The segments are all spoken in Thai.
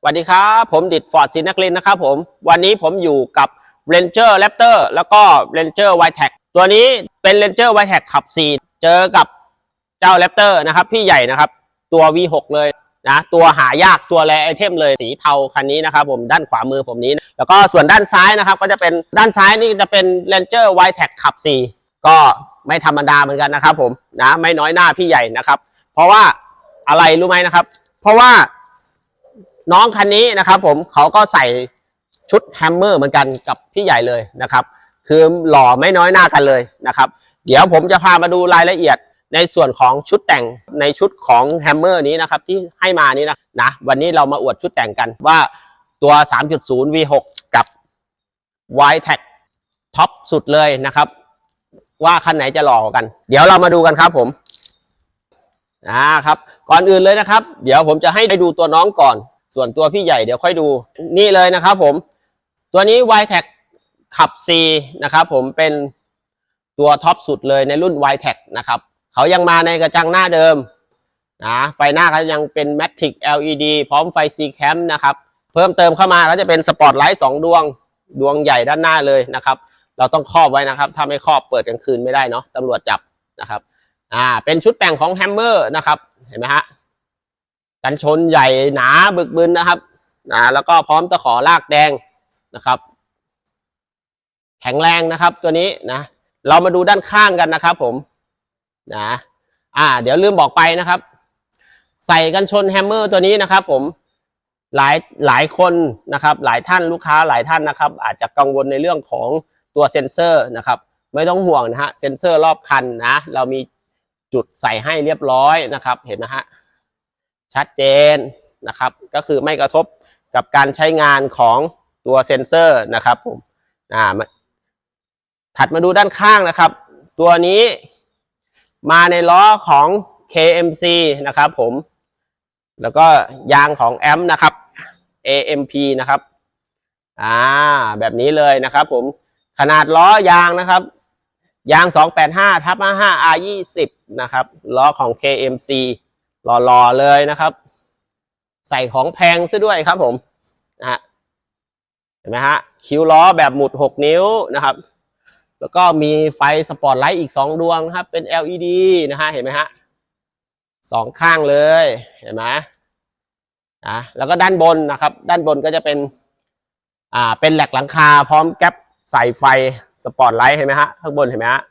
สวัสดีครับผมดิดฟอร์ดซินนักลินนะครับผมวันนี้ผมอยู่กับ Ranger Raptor แล้วก็ Ranger w i t e c ตัวนี้เป็น Ranger w i t e c ขับ4เจอกับเจ้า Raptor นะครับพี่ใหญ่นะครับตัว V6 เลยนะตัวหายากตัวแรไอเทมเลยสีเทาคันนี้นะครับผมด้านขวามือผมนี้ แล้วก็ส่วนด้านซ้ายนะครับ ก็จะเป็นด้านซ้ายนี่จะเป็น Ranger w i t e c ขับ4ก็ไม่ธรรมดาเหมือนกันนะครับผมนะไม่น้อยหน้าพี่ใหญ่นะครับ เพราะว่าอะไรรู้ไหมนะครับ เพราะว่า น้องคันนี้นะครับผมเขาก็ใส่ชุดแฮมเมอร์เหมือนกันกับพี่ใหญ่เลยนะครับ คือหล่อไม่น้อยหน้ากันเลยนะครับ เดี๋ยวผมจะพามาดูรายละเอียดในส่วนของชุดแต่งในชุดของแฮมเมอร์นี้นะครับที่ให้มานี้นะนะวันนี้เรามาอวดชุดแต่งกันว่าตัว 3.0 V6 กับ y t e c ท็อปสุดเลยนะครับ ว่าคันไหนจะหล่อกว่ากัน เดี๋ยวเรามาดูกันครับผมอ่าครับ ก่อนอื่นเลยนะครับ เดี๋ยวผมจะให้ได้ดูตัวน้องก่อน ส่วนตัวพี่ใหญ่เดี๋ยวค่อยดูนี่เลยนะครับผม ตัวนี้ y t e c ขับ C นะครับผมเป็นตัวท็อปสุดเลยในรุ่น y t e c นะครับเขายังมาในกระจังหน้าเดิมนะไฟหน้าเขายังเป็น Matic LED พร้อมไฟ C Cam นะครับ เพิ่มเติมเข้ามาก็จะเป็นสปอตไลท์สองดวงดวงใหญ่ด้านหน้าเลยนะครับ เราต้องครอบไว้นะครับ ถ้าไม่ครอบเปิดกลางคืนไม่ได้เนาะตำรวจจับนะครับ อ่า เป็นชุดแต่งของแฮมเมอร์นะครับ เห็นไหมฮะ กันชนใหญ่หนาบึกบึนนะครับนะแล้วก็พร้อมตะขอลากแดงนะครับ แข็งแรงนะครับ ตัวนี้นะเรามาดูด้านข้างกันนะครับ ผมนะอ่า เดี๋ยวลืมบอกไปนะครับ ใส่กันชนแฮมเมอร์ตัวนี้นะครับ ผมหลายหลายคนนะครับ หลายท่านลูกค้าหลายท่านนะครับ อาจจะกังวลในเรื่องของตัวเซ็นเซอร์นะครับ ไม่ต้องห่วงนะฮะเซ็นเซอร์รอบคันนะ เรามีจุดใส่ให้เรียบร้อยนะครับ เห็นไหมฮะ ชัดเจนนะครับ ก็คือไม่กระทบกับการใช้งานของตัวเซ็นเซอร์นะครับผมอ่าถัดมาดูด้านข้างนะครับ ตัวนี้มาในล้อของ KMC นะครับผม แล้วก็ยางของแอมนะครับ AMP นะครับอ่าแบบนี้เลยนะครับผมขนาดล้อยางนะครับ ยาง 285ทับ55 R20 นะครับล้อของ KMC หล่อๆเลยนะครับ ใส่ของแพงซะด้วยครับผมนะฮะเห็นไหมฮะคิ้วล้อแบบหมุด 6 นิ้วนะครับ แล้วก็มีไฟสปอตไลท์อีก 2 ดวงครับ เป็น LED นะฮะเห็นไหมฮะสองข้างเลยเห็นไหมนะแล้วก็ด้านบนนะครับ ด้านบนก็จะเป็นอ่าเป็นแหลกหลังคาพร้อมแก๊ปใส่ไฟสปอตไลท์เห็นไหมฮะข้างบนเห็นไหมฮะ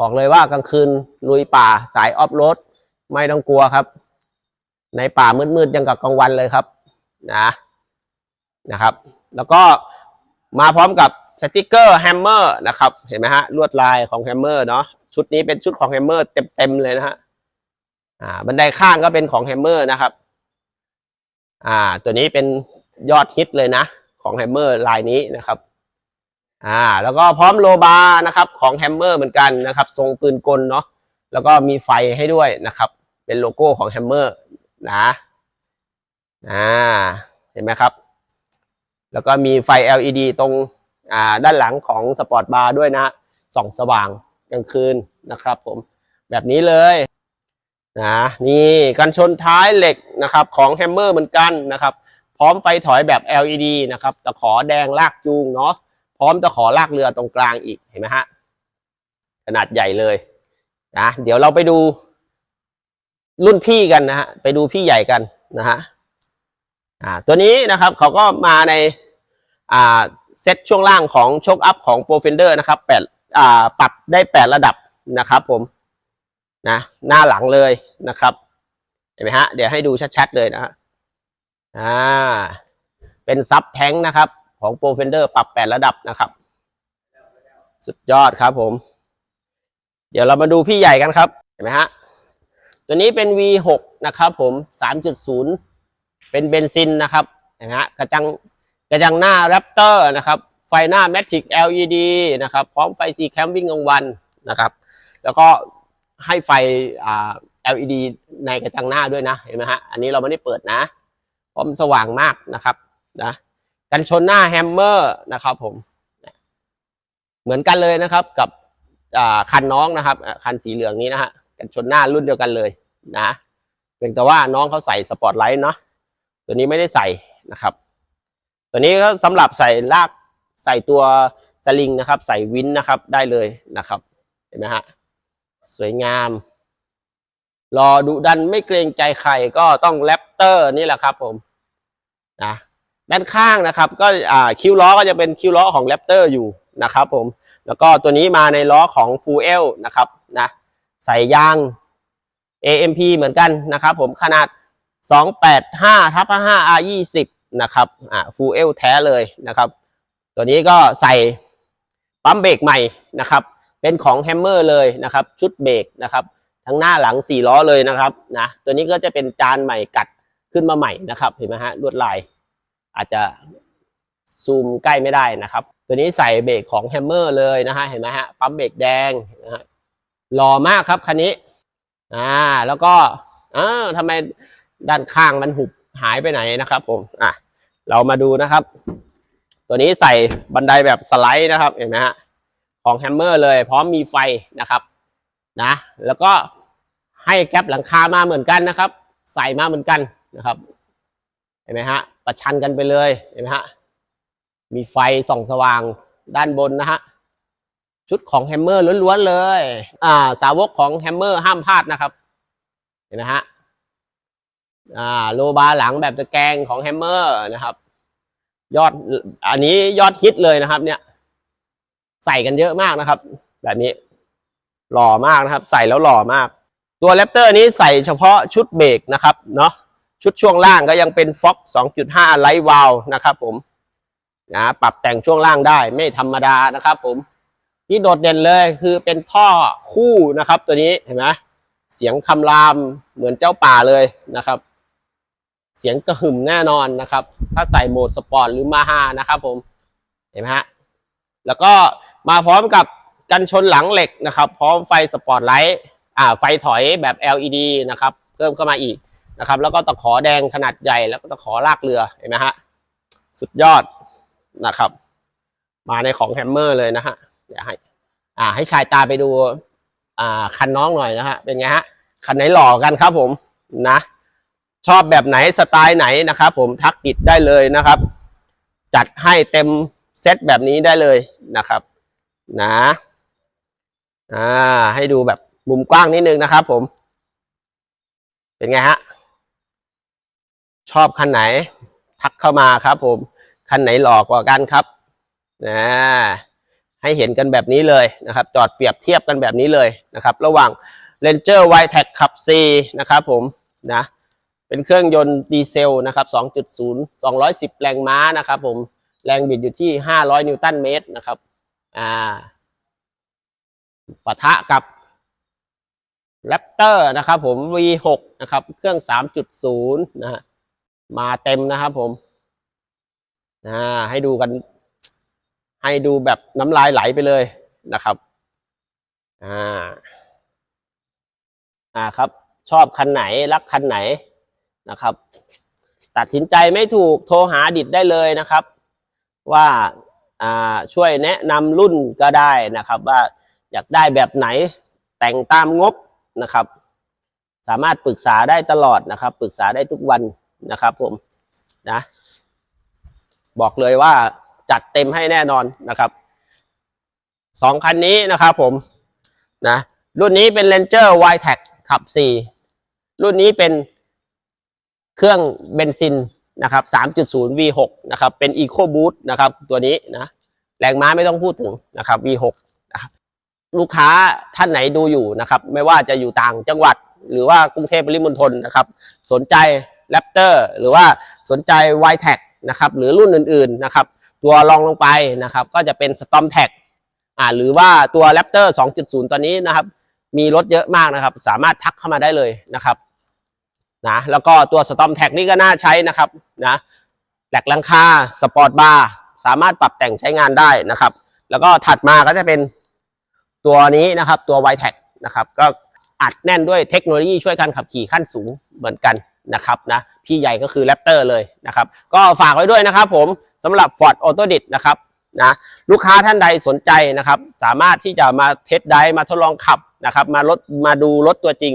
บอกเลยว่ากลางคืนลุยป่าสายออฟโรด ไม่ต้องกลัวครับ ในป่ามืดๆยังกับกลางวันเลยครับนะนะครับ แล้วก็มาพร้อมกับสติกเกอร์แฮมเมอร์นะครับเห็นไหมฮะลวดลายของแฮมเมอร์เนาะชุดนี้เป็นชุดของแฮมเมอร์เต็มๆเลยนะฮะอ่าบันไดข้างก็เป็นของแฮมเมอร์นะครับอ่าตัวนี้เป็นยอดฮิตเลยนะของแฮมเมอร์ลายนี้นะครับอ่าแล้วก็พร้อมโลบาร์นะครับของแฮมเมอร์เหมือนกันนะครับ ทรงปืนกลเนาะแล้วก็มีไฟให้ด้วยนะครับ เป็นโลโก้ของแฮมเมอร์นะอ่าเห็นไหมครับ แล้วก็มีไฟ LED ตรงอ่าด้านหลังของสปอร์ตบาร์ด้วยนะฮะส่องสว่างกลางคืนนะครับผมแบบนี้เลยนะนี่กันชนท้ายเหล็กนะครับของแฮมเมอร์เหมือนกันนะครับ พร้อมไฟถอยแบบ LED นะครับตะขอแดงลากจูงเนาะพร้อมตะขอลากเรือตรงกลางอีกเห็นไหมฮะขนาดใหญ่เลยนะเดี๋ยวเราไปดู รุ่นพี่กันนะฮะไปดูพี่ใหญ่กันนะฮะอ่าตัวนี้นะครับเขาก็มาในอ่าเซตช่วงล่างของโชคอัพของ p r o f e n d e r นะครับแปดอ่าปรับได้แปดระดับนะครับผมนะหน้าหลังเลยนะครับเห็นไหมฮะเดี๋ยวให้ดูชัดๆเลยนะฮะอ่าเป็นซับแท้งนะครับของ p r o f e n d e r ปรับแปดระดับนะครับ สุดยอดครับผม เดี๋ยวเรามาดูพี่ใหญ่กันครับเห็นไหมฮะ ตัวนี้เป็น V6 นะครับผม 3.0 เป็นเบนซินนะครับนะฮะกระจังกระจังหน้า Raptor นะครับ ไฟหน้า Matic LED นะครับ พร้อมไฟ C Cam วิ่งกลางวันนะครับ แล้วก็ให้ไฟอ่า LED ในกระจังหน้าด้วยนะ เห็นไหมฮะ อันนี้เราไม่ได้เปิดนะเพราะมันสว่างมากนะครับนะกันชนหน้าแฮมเมอร์นะครับผม เหมือนกันเลยนะครับกับคันน้องนะครับ คันสีเหลืองนี้นะฮะ กันชนหน้ารุ่นเดียวกันเลยนะเพียงแต่ว่าน้องเขาใส่สปอร์ตไลท์เนาะตัวนี้ไม่ได้ใส่นะครับ ตัวนี้ก็สำหรับใส่ลากใส่ตัวสลิงนะครับ ใส่วินนะครับได้เลยนะครับเห็นไหมฮะสวยงามรอดุดันไม่เกรงใจใครก็ต้องแรปเตอร์นี่แหละครับผมนะด้านข้างนะครับ ก็อ่าคิ้วล้อก็จะเป็นคิ้วล้อของแรปเตอร์อยู่นะครับผม แล้วก็ตัวนี้มาในล้อของ Full L นะครับนะ ใส่ยาง AMP เหมือนกันนะครับผมขนาด 285ทับ5 R 20 นะครับอ่า Full L แท้เลยนะครับ ตัวนี้ก็ใส่ปั๊มเบรกใหม่นะครับ เป็นของแฮมเมอร์เลยนะครับ ชุดเบรกนะครับ ทั้งหน้าหลังสี่ล้อเลยนะครับนะตัวนี้ก็จะเป็นจานใหม่กัดขึ้นมาใหม่นะครับเห็นไหมฮะลวดลาย อาจจะซูมใกล้ไม่ได้นะครับ ตัวนี้ใส่เบรกของแฮมเมอร์เลยนะฮะเห็นไหมฮะปั๊มเบรกแดงนะฮะ หล่อมากครับคันนี้ อ่า แล้วก็อ่าทำไมด้านข้างมันหุบหายไปไหนนะครับผม อะ เรามาดูนะครับ ตัวนี้ใส่บันไดแบบสไลด์นะครับ เห็นไหมฮะ ของแฮมเมอร์เลย พร้อมมีไฟนะครับ นะ แล้วก็ให้แก๊ปหลังคามาเหมือนกันนะครับ ใส่มาเหมือนกันนะครับ เห็นไหมฮะ ประชันกันไปเลย เห็นไหมฮะ มีไฟส่องสว่างด้านบนนะฮะ ชุดของแฮมเมอร์ล้วนๆเลย อ่า สาวกของแฮมเมอร์ห้ามพลาดนะครับ เห็นไหมฮะ อ่า โลบาร์หลังแบบตะแกรงของแฮมเมอร์นะครับ ยอด อันนี้ยอดฮิตเลยนะครับ เนี่ย ใส่กันเยอะมากนะครับ แบบนี้ หล่อมากนะครับ ใส่แล้วหล่อมาก ตัวแรปเตอร์นี้ใส่เฉพาะชุดเบรกนะครับ เนาะ ชุดช่วงล่างก็ยังเป็น Fox 2.5ไลท์วาลนะครับผม นะ ปรับแต่งช่วงล่างได้ไม่ธรรมดานะครับผม ที่โดดเด่นเลยคือเป็นท่อคู่นะครับ ตัวนี้เห็นไหมเสียงคำรามเหมือนเจ้าป่าเลยนะครับ เสียงกระหึ่มแน่นอนนะครับ ถ้าใส่โหมดสปอร์ตหรือมาฮานะครับ ผมเห็นไหมฮะแล้วก็มาพร้อมกับกันชนหลังเหล็กนะครับ พร้อมไฟสปอร์ตไลท์อ่าไฟถอยแบบ LED นะครับ เพิ่มเข้ามาอีกนะครับ แล้วก็ตะขอแดงขนาดใหญ่แล้วก็ตะขอลากเรือเห็นไหมฮะสุดยอดนะครับ มาในของแฮมเมอร์เลยนะฮะ ให้อ่า ให้ชายตาไปดู อ่า คันน้องหน่อยนะฮะ เป็นไงฮะ คันไหนหล่อกันครับผม นะ ชอบแบบไหนสไตล์ไหนนะครับผม ทักติดได้เลยนะครับ จัดให้เต็มเซตแบบนี้ได้เลยนะครับ นะ อ่า ให้ดูแบบมุมกว้างนิดนึงนะครับผม เป็นไงฮะ ชอบคันไหน ทักเข้ามาครับผม คันไหนหลอกกว่ากันครับนะ ให้เห็นกันแบบนี้เลยนะครับ จอดเปรียบเทียบกันแบบนี้เลยนะครับ ระหว่าง Ranger w i t e c ขับ C นะครับผมนะเป็นเครื่องยนต์ดีเซลนะครับ 2.0 210 แรงม้านะครับผมแรงบิดอยู่ที่ 500 นิวตันเมตรนะครับอ่าปะทะกับ Raptor นะครับผม V6 นะครับเครื่อง 3.0 นะฮะมาเต็มนะครับผมอ่าให้ดูกัน ให้ดูแบบน้ำลายไหลไปเลยนะครับ อ่า อ่าครับ ชอบคันไหนรักคันไหนนะครับ ตัดสินใจไม่ถูกโทรหาดิดได้เลยนะครับ ว่าอ่าช่วยแนะนำรุ่นก็ได้นะครับ ว่าอยากได้แบบไหนแต่งตามงบนะครับ สามารถปรึกษาได้ตลอดนะครับ ปรึกษาได้ทุกวันนะครับผมนะ บอกเลยว่า จัดเต็มให้แน่นอนนะครับสองคันนี้นะครับผมนะรุ่นนี้เป็น Ranger y t e c ขับ 4 รุ่นนี้เป็นเครื่องเบนซินนะครับ 3.0 V6 นะครับ เป็น Eco Boost นะครับ ตัวนี้นะ แรงม้าไม่ต้องพูดถึงนะครับ V6 นะครับลูกค้าท่านไหนดูอยู่นะครับ ไม่ว่าจะอยู่ต่างจังหวัด หรือว่ากรุงเทพปริมณฑลนะครับ สนใจ Raptor หรือว่าสนใจ y t e c นะครับ หรือรุ่นอื่น ๆ นะครับ ตัวรองลงไปนะครับ ก็จะเป็น Storm t a g อ่าหรือว่าตัว Raptor 2.0ตอนนี้นะครับ มีรถเยอะมากนะครับ สามารถทักเข้ามาได้เลยนะครับนะแล้วก็ตัว Storm t a g นี่ก็น่าใช้นะครับนะแหลกลังคาสปอร์ตบาร์สามารถปรับแต่งใช้งานได้นะครับ แล้วก็ถัดมาก็จะเป็นตัวนี้นะครับตัว y t e c นะครับ ก็อัดแน่นด้วยเทคโนโลยีช่วยการขับขี่ขั้นสูงเหมือนกัน นะครับนะพี่ใหญ่ก็คือ Raptor เลยนะครับ ก็ฝากไว้ด้วยนะครับผมสำหรับ Ford Auto d i t นะครับนะลูกค้าท่านใดสนใจนะครับ สามารถที่จะมาเทสไดมาทดลองขับนะครับ มารถมาดูรถตัวจริง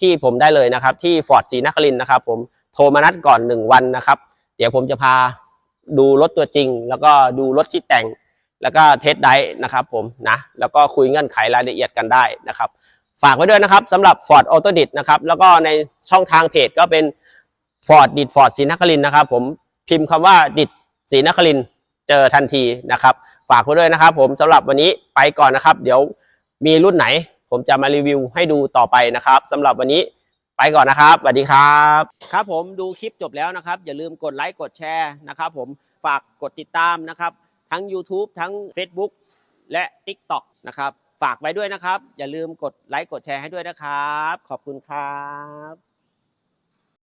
ที่ผมได้เลยนะครับ ที่ Ford ศรีนครินนะครับ ผมโทรมานัดก่อนหนึ่งวันนะครับ เดี๋ยวผมจะพาดูรถตัวจริง แล้วก็ดูรถที่แต่ง แล้วก็เทสไดฟ์นะครับผมนะแล้วก็คุยเงื่อนไขรายละเอียดกันได้นะครับ ฝากไว้ด้วยนะครับสำหรับ Ford Auto d i t นะครับแล้วก็ในช่องทางเพจก็เป็น Ford ดิด Ford ศรีนครินนะครับ ผมพิมพ์คำว่าดิดศรีนครินเจอทันทีนะครับ ฝากไว้ด้วยนะครับ ผมสำหรับวันนี้ไปก่อนนะครับ เดี๋ยวมีรุ่นไหน ผมจะมารีวิวให้ดูต่อไปนะครับสำหรับวันนี้ไปก่อนนะครับสวัสดีครับ ครับผมดูคลิปจบแล้วนะครับ อย่าลืมกดไลค์กดแชร์นะครับ ผมฝากกดติดตามนะครับ ทั้ง YouTube ทั้ง Facebook และ TikTok นะครับ ฝากไว้ด้วยนะครับ อย่าลืมกดไลค์กดแชร์ให้ด้วยนะครับ ขอบคุณครับ